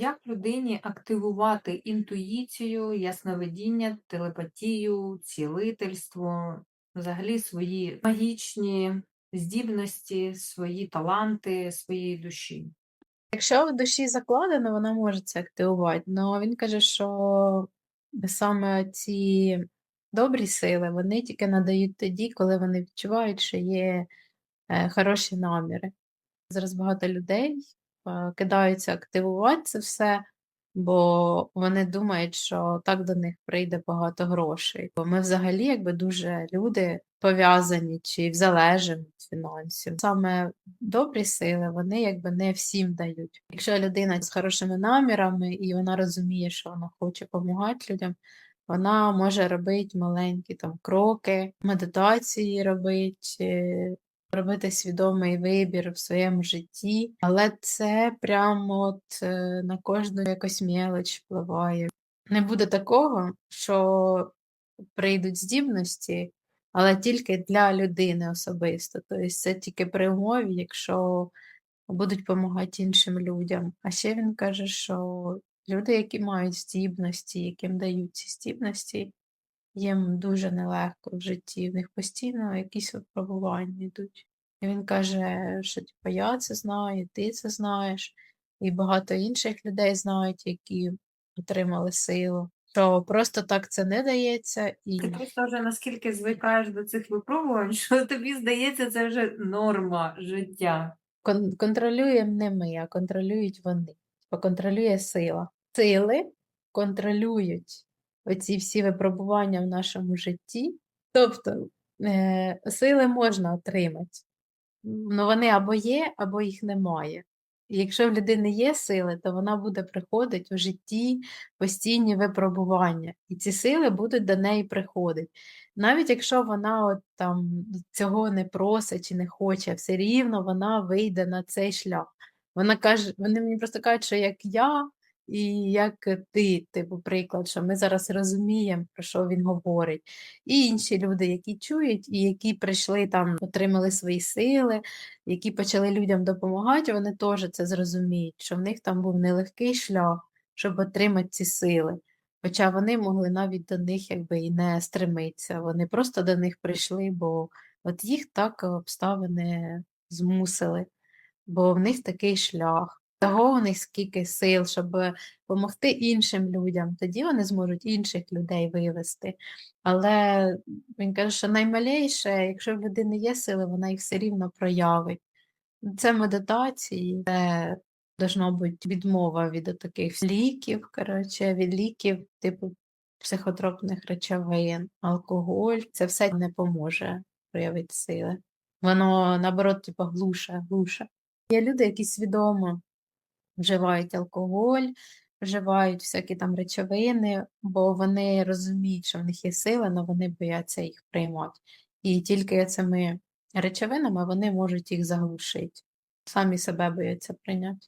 Як людині активувати інтуїцію, ясновидіння, телепатію, цілительство, взагалі свої магічні здібності, свої таланти своєї душі? Якщо в душі закладено, вона може це активувати. Но він каже, що саме ці добрі сили, вони тільки надають тоді, коли вони відчувають, що є е, хороші наміри. Зараз багато людей кидаються активувати це все, бо вони думають, що так до них прийде багато грошей. Бо ми взагалі якби дуже люди пов'язані чи залежимо від фінансів. Саме добрі сили вони якби не всім дають. Якщо людина з хорошими намірами і вона розуміє, що вона хоче допомагати людям. Вона може робити маленькі там кроки, медитації робити, робити свідомий вибір в своєму житті, але це прямо от е, на кожну якось мелоч впливає. Не буде такого, що прийдуть здібності, але тільки для людини особисто. Тобто це тільки при умові, якщо будуть допомагати іншим людям. А ще він каже, що люди, які мають здібності, яким дають ці здібності, їм дуже нелегко в житті, в них постійно якісь випробування йдуть. І він каже, що типу, я це знаю, ти це знаєш, і багато інших людей знають, які отримали силу. Що просто так це не дається, і Ти просто вже наскільки звикаєш до цих випробувань, що тобі здається, це вже норма життя. кон- контролюємо не ми, а контролюють вони. Типу, контролює сила. Сили контролюють оці всі випробування в нашому житті. Тобто е, сили можна отримати. Ну, вони або є, або їх немає. Якщо в людини є сили, то вона буде приходити в житті постійні випробування, і ці сили будуть до неї приходити. Навіть якщо вона от там цього не просить чи не хоче, все рівно вона вийде на цей шлях. Вона каже, вони мені просто кажуть, що як я і як ти, типу, приклад, що ми зараз розуміємо, про що він говорить. І інші люди, які чують, і які прийшли там, отримали свої сили, які почали людям допомагати, вони теж це зрозуміють, що в них там був нелегкий шлях, щоб отримати ці сили. Хоча вони могли навіть до них якби і не стремитися. Вони просто до них прийшли, бо от їх так обставини змусили, бо в них такий шлях. Того у них скільки сил, щоб допомогти іншим людям, тоді вони зможуть інших людей вивести. Але він каже, що наймалейше, якщо в людини є сили, вона їх все рівно проявить. Це медитації, це должна бути відмова від таких ліків, коротше, від ліків, типу психотропних речовин, алкоголь. Це все не поможе проявити сили. Воно, наоборот, типу, глуше, глуше. Є люди, які свідомо вживають алкоголь, вживають всякі там речовини, бо вони розуміють, що в них є сила, але вони бояться їх приймати. І тільки цими речовинами вони можуть їх заглушити. Самі себе бояться прийняти.